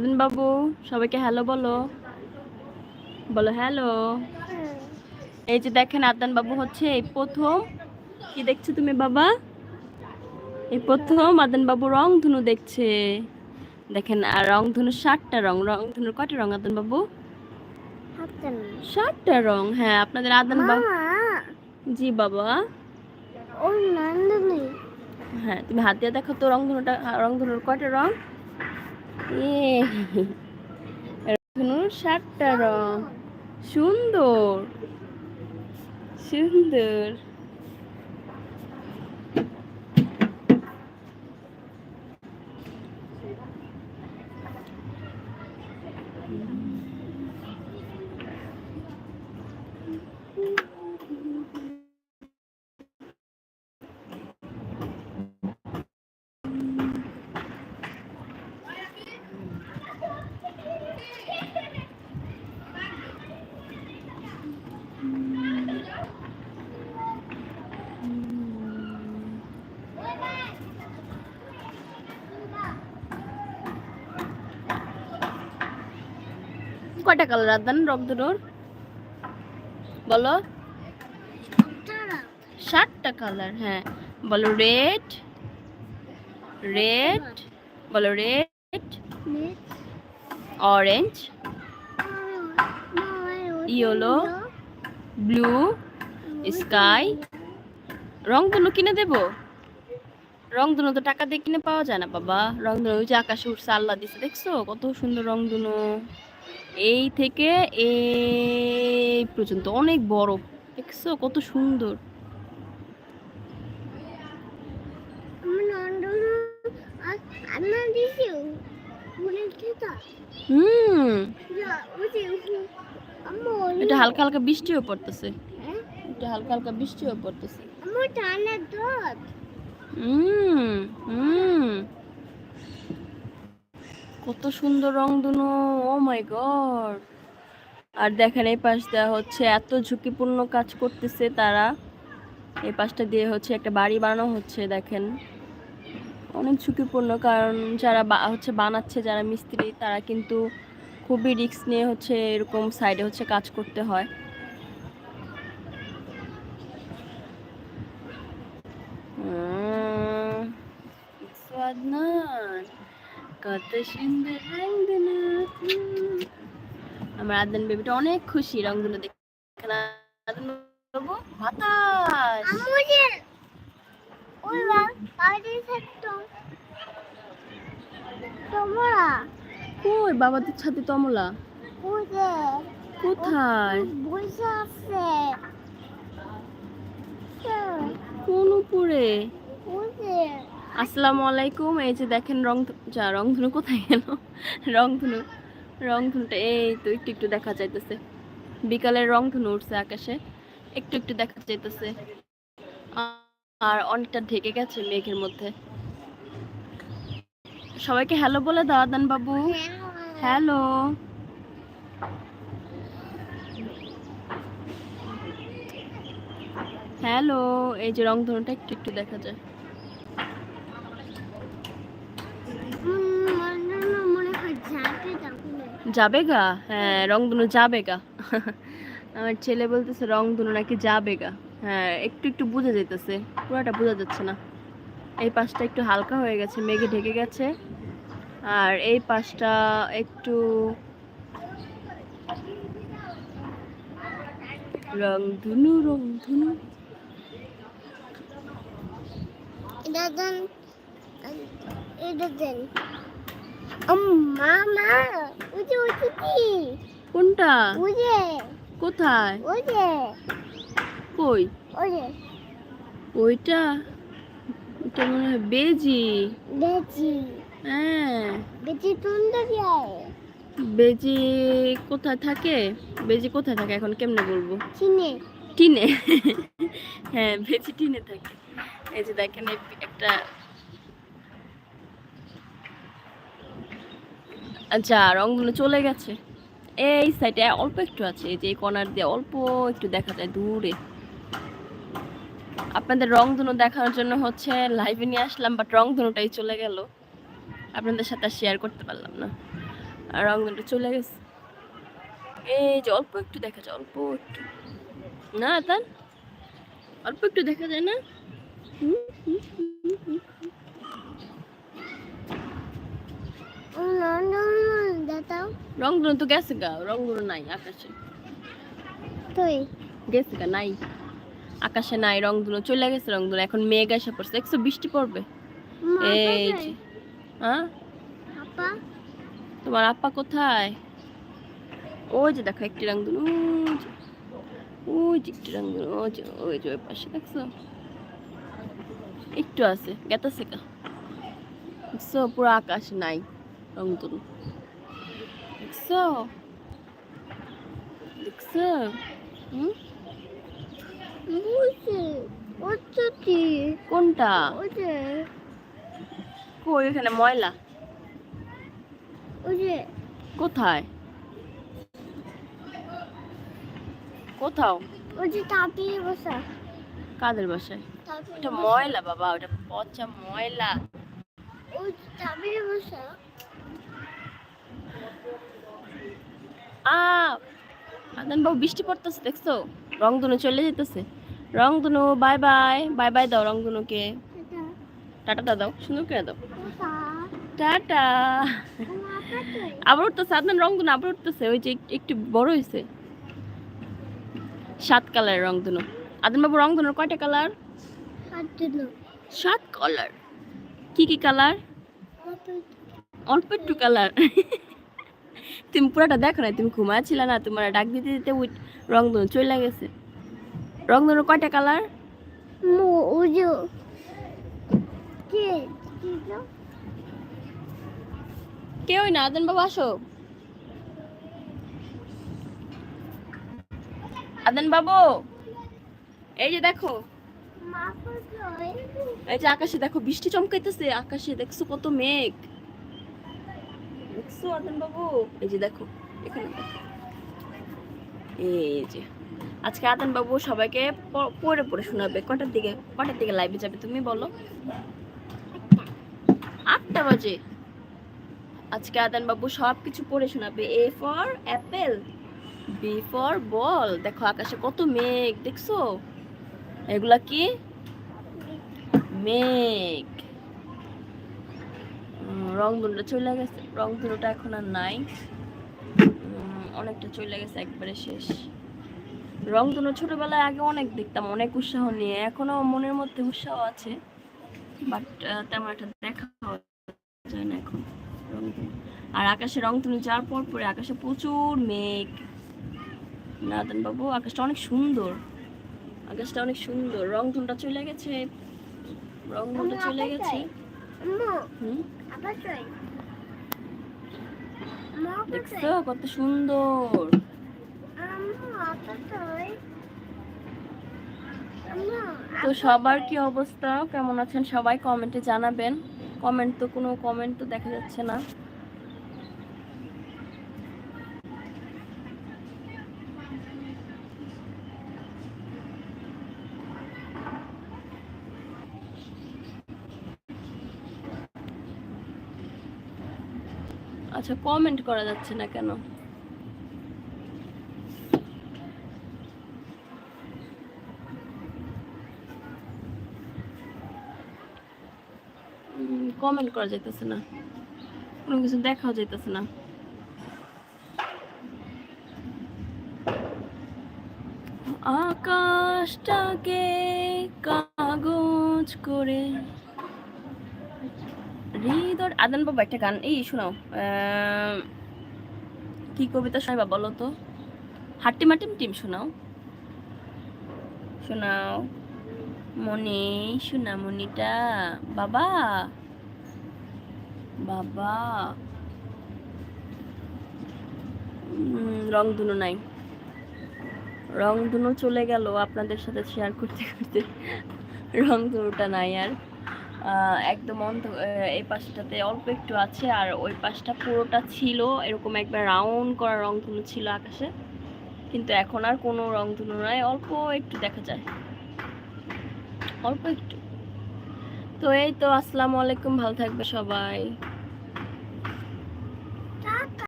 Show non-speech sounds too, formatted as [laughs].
আদন বাবু সবাইকে হ্যালো বলো। বলো হ্যালো এই যে দেখেন আদান বাবু হচ্ছে এই প্রথম। কি দেখছ তুমি বাবা? এই প্রথম আদান বাবু রং ধনু দেখছে। দেখেন আর রং ধনু ষাটটা রং রং ধনুর কয়টা রং আদান বাবু? ষাটটা রং। হ্যাঁ আপনাদের আদান বাবু জি বাবা। হ্যাঁ তুমি হাত দিয়ে দেখো তো রং ধনুটা রং ধনুর কয়টা রং? ধনুর ষাটটা রং সুন্দর সুন্দর। কয়টা কালার আদান রং ধনুর বলো। ষাটটা কালার হ্যাঁ। বলো রেড রেড বলো red orange Yellow. Blue sky রং ধনু কিনে দেব? রং ধনু তো টাকা দিয়ে কিনে পাওয়া যায় না, বাবা। রং ধনু ওই যে আকাশে উঠছে, আল্লাহ দিছে, দেখছ? কত সুন্দর রং ধনু। এই থেকে এই পর্যন্ত। অনেক বড়। দেখছ কত সুন্দর। হুম। যা ওই যে আমার এটা হালকা হালকা বৃষ্টিও পড়তেছে। হ্যাঁ? এটা হালকা হালকা বৃষ্টিও পড়তেছে। হুম হুম। কত সুন্দর রং দুনো ও মাই গড। আর দেখেন এই পাশ দেওয়া হচ্ছে এত ঝুঁকিপূর্ণ কাজ করতেছে তারা। এই পাশটা দিয়ে হচ্ছে একটা বাড়ি বানানো হচ্ছে দেখেন। অনেক ঝুঁকিপূর্ণ কারণ যারা হচ্ছে বানাচ্ছে যারা মিস্ত্রি তারা কিন্তু খুবই রিস্ক নিয়ে হচ্ছে এরকম সাইডে হচ্ছে কাজ করতে হয়। সাদনান, কত সুন্দর রংধনু আমার আদন বেবিটা অনেক খুশি রংধনু দেখে। বাবু বাতাস। কই বাবাদের ছাদে তমলা? কোথায়? বসে আছে। কোন উপরে? আসসালামু আলাইকুম, এই যে দেখেন রং যা, রংধনু কোথায় গেল? রংধনু, রংধনুটা, এই তো একটু একটু দেখা যাইতেছে। বিকালের রংধনু উঠছে আকাশে, একটু একটু দেখা যাইতেছে। আর অনেকটা ঢেকে গেছে মেঘের মধ্যে। সবাইকে হ্যালো বলে দাও বাবু। হ্যালো। হ্যালো, এই যে রংধনুটা একটু একটু দেখা যায় উম, মনে মনে হয় যাবে যাবে গা হ্যাঁ রংধনু যাবে গা আমার ছেলে বলতেছে রংধনু নাকি যাবে গা হ্যাঁ একটু একটু বোঝা যাইতেছে। পুরোটা বোঝা যাচ্ছে না। এই পাশটা একটু হালকা হয়ে গেছে, মেঘে ঢেকে গেছে। আর এই পাশটা একটু রংধনু রংধনু। এটা দেন মামা! কোনটা? কোথায়? কই? ওই ওইটা? মনে হয় বেজি। বেজি। হ্যাঁ। বেজি সুন্দর যায়। বেজি কোথায় থাকে? বেজি কোথায় থাকে এখন কেমনে বলব? চিনে টিনে। [laughs] হ্যাঁ বেজি টিনে থাকে। এই যে দেখেন একটা আচ্ছা রংগুলো চলে গেছে। এই সাইডে অল্প একটু আছে যে এই কর্নার দিয়ে অল্প একটু দেখা যায় দূরে। আপনাদের রংধনু দেখানোর জন্য হচ্ছে লাইভে নিয়ে আসলাম বাট রংধনুটাই চলে গেল। আপনাদের সাথে শেয়ার করতে পারলাম না। আর রংধনুটা চলে গেছে। এই যে অল্প একটু দেখা যায় অল্প একটু। না তার অল্প একটু দেখা যায় না? হুম, হুম, হুম, হুম। দেখাও রংধনু তো গেছে গা রংধনু নাই আকাশে। তুই? গেছে গা নাই। আকাশে নাই রংধনু চলে গেছে রংধনু। এখন মেঘ এসে পড়ছে। একশো বৃষ্টি পড়বে? এই যে হ্যাঁ? তোমার আপা কোথায়? ওই যে দেখো একটি রংধনু ওই যে। একটি রংধনু ওই যে ওই যে ওই পাশে দেখছ? একটু আছে গেতাছে কা দেখছ পুরো আকাশ নাই। রংধনু। দেখছ? দেখছ? হুম? কোনটা? কই এখানে ময়লা? কোথায়? কোথাও? ওই যে তাপিয়ে বসা। কাদের বাসায়? ওটা ময়লা বাবা ওটা পচা ময়লা। ওই তাপিয়ে বসা। আদান বাবু বৃষ্টি পড়তেছে, দেখছ? রংধনু চলে যেতেছে। রংধনু বাই বাই বাই বাই দাও রংধনুকে। টাটাটা দাও, সুন্দর করে দাও। টাটা। আবার উঠতেছে, আদান, রংধনু আবার উঠতেছে, ওই যে একটু- বড় হয়েছে সাত কালারের রংধনু। আদান বাবু রংধনুর কয়টা কালার? সাত কালার। কি কি কালার? অল্প একটু কালার। তুমি পুরাটা দেখো না তুমি ঘুমাচ্ছিলে না তোমার ডাক দিতে দিতে ওই রংধনু চলে গেছে। রংধনু কয়টা কালার? ওই কে না আদান বাবু আসো? আদান বাবু এই যে দেখো। এই যে আকাশে দেখো বৃষ্টি চমকাইতেছে আকাশে দেখছ কত মেঘ। দেখছ আদান বাবু এই যে দেখো, এখানে এই যে। আজকে আদান বাবু সবাইকে প- পড়ে পড়ে শোনাবে। কটার দিকে? কটার দিকে লাইভে যাবে তুমি বলো? আটটা বাজে। আজকে আদান বাবু সব কিছু পড়ে শোনাবে। A for apple, B for ball. দেখো আকাশে কত মেঘ, দেখছ? এগুলা কি? মেঘ। রংধনুটা চলে গেছে। রংধনুটা এখন আর নাই। অনেকটা চলে গেছে, একবারে শেষ। রংধনু ছোটবেলায় আগে অনেক দেখতাম, অনেক উৎসাহ নিয়ে। এখনও মনের মধ্যে উৎসাহ আছে, বাট তেমন একটা দেখা যায় না এখন রংধনু। আর আকাশে রংধনু যাওয়ার পর পরে আকাশে প্রচুর মেঘ। নাদন বাবু, আকাশটা অনেক সুন্দর। আকাশটা অনেক সুন্দর। রংধনুটা চলে গেছে, রংধনুটা চলে গেছে। দেখছ, কত সুন্দর। তো সবার কি অবস্থা? কেমন আছেন? সবাই কমেন্টে জানাবেন। কমেন্ট তো কোনো কমেন্ট তো দেখা যাচ্ছে না। আচ্ছা কমেন্ট করা যাচ্ছে না কেন? কমেন্ট করা যাইতেছে না। কোনো কিছু দেখাও যাইতেছে না। আকাশটাকে কাগজ করে হৃদয় আদান বাবা একটা গান। এই শোনাও কি কবিতা শোনাবা বলো তো? হাট্টি মাটিম টিম শোনাও। শোনাও। মনি শোনা মনিটা বাবা। বাবা। উম, রংধনু নাই। রংধনু চলে গেল আপনাদের সাথে শেয়ার করতে করতে। রংধনুটা নাই আর। একদম অন্ধ এই পাশটাতে অল্প একটু আছে, আর ওই পাশটা পুরোটা ছিল এরকম একবার রাউন্ড করা রংধনু ছিল আকাশে। কিন্তু এখন আর কোনো রংধনু নয় অল্প একটু দেখা যায়। অল্প একটু। তো এই তো, আসসালামু আলাইকুম, ভালো থাকবে সবাই।